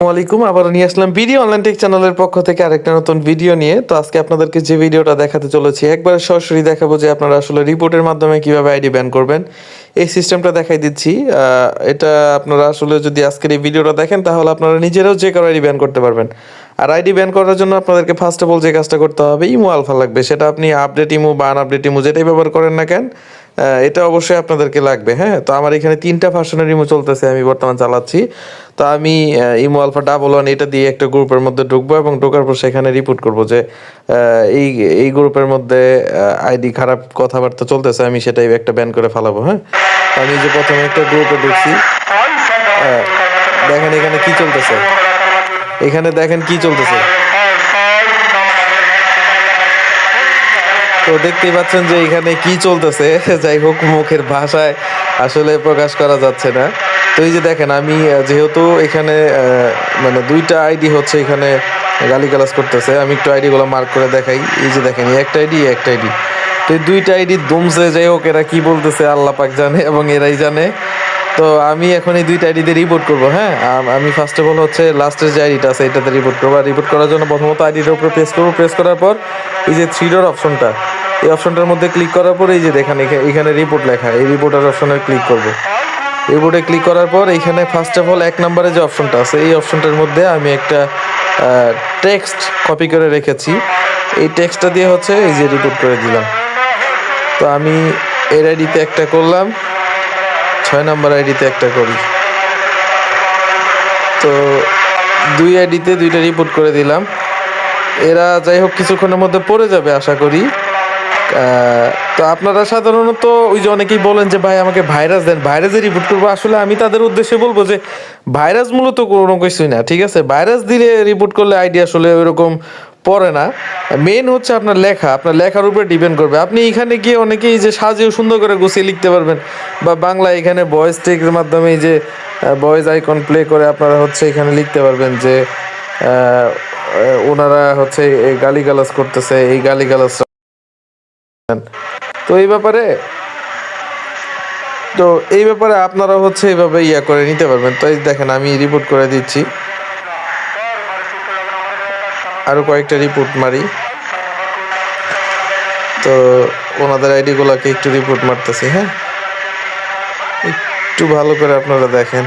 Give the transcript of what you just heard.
আসসালামাইকুম আবার নিয়ে আসলাম ভিডিও অনলাইন টেক চ্যানেলের পক্ষ থেকে আরেকটা নতুন ভিডিও নিয়ে। তো আজকে আপনাদেরকে যে ভিডিওটা দেখাতে চলেছি, একবার সরাসরি দেখাবো যে আপনারা আসলে রিপোর্টের মাধ্যমে কীভাবে আইডি ব্যান করবেন। এই সিস্টেমটা দেখাই দিচ্ছি এটা আপনারা আসলে যদি আজকের এই ভিডিওটা দেখেন, তাহলে আপনারা নিজেরাও যে কারও আইডি ব্যান করতে পারবেন। আর আইডি ব্যান করার জন্য আপনাদেরকে ফার্স্ট অফ অল যে কাজটা করতে হবে, ইমো আলফা লাগবে। সেটা আপনি আপডেট ইমো বা আনআপডেট ইমো যেটাই ব্যবহার করেন না কেন এটা অবশ্যই আপনাদেরকে লাগবে হ্যাঁ? তো আমার এখানে তিনটা ভার্সনের ইমো চলতেছে, আমি বর্তমান চালাচ্ছি। তো আমি ইমো আলফা ডাবল ওয়ান এটা দিয়ে একটা গ্রুপের মধ্যে ঢুকবো এবং ঢোকার পর সেখানে রিপোর্ট করব যে এই এই গ্রুপের মধ্যে আইডি খারাপ কথাবার্তা চলতেছে, আমি সেটাই একটা ব্যান করে ফেলাবো হ্যাঁ? আমি যে প্রথমে একটা গ্রুপে ঢুকছি। দেখেন এখানে কি চলতেছে। এখানে দেখেন কি চলতেছে। তো দেখতেই পাচ্ছেন যে এখানে কি চলতেছে। যাই হোক, মুখের ভাষায় আসলে প্রকাশ করা যাচ্ছে না। তো এই যে দেখেন, আমি যেহেতু এখানে মানে দুইটা আইডি হচ্ছে এখানে গালিগালাজ করতেছে, আমি একটু আইডিগুলো মার্ক করে দেখাই। এই যে দেখেন একটা আইডি একটা আইডি তো এই দুইটা আইডি দমছে যাই হোক, এরা কি বলতেছে, আল্লাহ পাক জানে এবং এরাই জানে। তো আমি এখন এই দুইটা আইডিতে রিপোর্ট করব হ্যাঁ? আমি ফার্স্ট অফ অল হচ্ছে লাস্টের যে আইডিটা আছে, এটাতে রিপোর্ট করব। রিপোর্ট করার জন্য প্রথমত আইডিটার উপরে প্রেস করব। প্রেস করার পর এই যে থ্রি ডট অপশনটা এই অপশনটার মধ্যে ক্লিক করার পর এই যে দেখেন, এখা- এখানে রিপোর্ট লেখা, এই রিপোর্টার অপশনে ক্লিক করব। রিপোর্টে ক্লিক করার পর এইখানে ফার্স্ট অফ অল এক নম্বরে যে অপশনটা আছে, এই অপশনটার মধ্যে আমি একটা টেক্সট কপি করে রেখেছি। এই টেক্সটটা দিয়ে হচ্ছে এই যে রিপোর্ট করে দিলাম। তো আমি এর আইডিতে একটা করলাম। ছয় নম্বর আইডিতে একটা করি। তো দুই আইডিতে দুইটা রিপোর্ট করে দিলাম। এরা যাই হোক কিছুক্ষণের মধ্যে পড়ে যাবে আশা করি। তো আপনারা সাধারণত ওই যে অনেকেই বলেন যে, ভাই, আমাকে ভাইরাস দেন। ভাইরাসে রিপোর্ট করব। আসলে আমি তাদের উদ্দেশ্যে বলব যে ভাইরাস মূলত কোনো কিছুই না, ঠিক আছে? ভাইরাস দিলে রিপোর্ট করলে আইডি আসলে ওইরকম পড়ে না। মেন হচ্ছে আপনার লেখা। আপনার লেখার উপরে ডিপেন্ড করবে। আপনি এখানে গিয়ে অনেকেই যে সাজিয়ে সুন্দর করে গুছিয়ে লিখতে পারবেন। বা বাংলা এখানে ভয়েস টেকের মাধ্যমে যে ভয়েস আইকন প্লে করে আপনারা হচ্ছে এখানে লিখতে পারবেন যে ওনারা হচ্ছে এই গালিগালাজ করতেছে, এই গালিগালাজ তো এই ব্যাপারে, তো এই ব্যাপারে আপনারা হচ্ছে এইভাবে ইয়া করে নিতে পারবেন। তো দেখেন, আমি রিপোর্ট করে দিচ্ছি। আরও কয়েকটা রিপোর্ট মারি। তো ওনাদের আইডিগুলোকে একটু রিপোর্ট মারতেছি হ্যাঁ? একটু ভালো করে আপনারা দেখেন।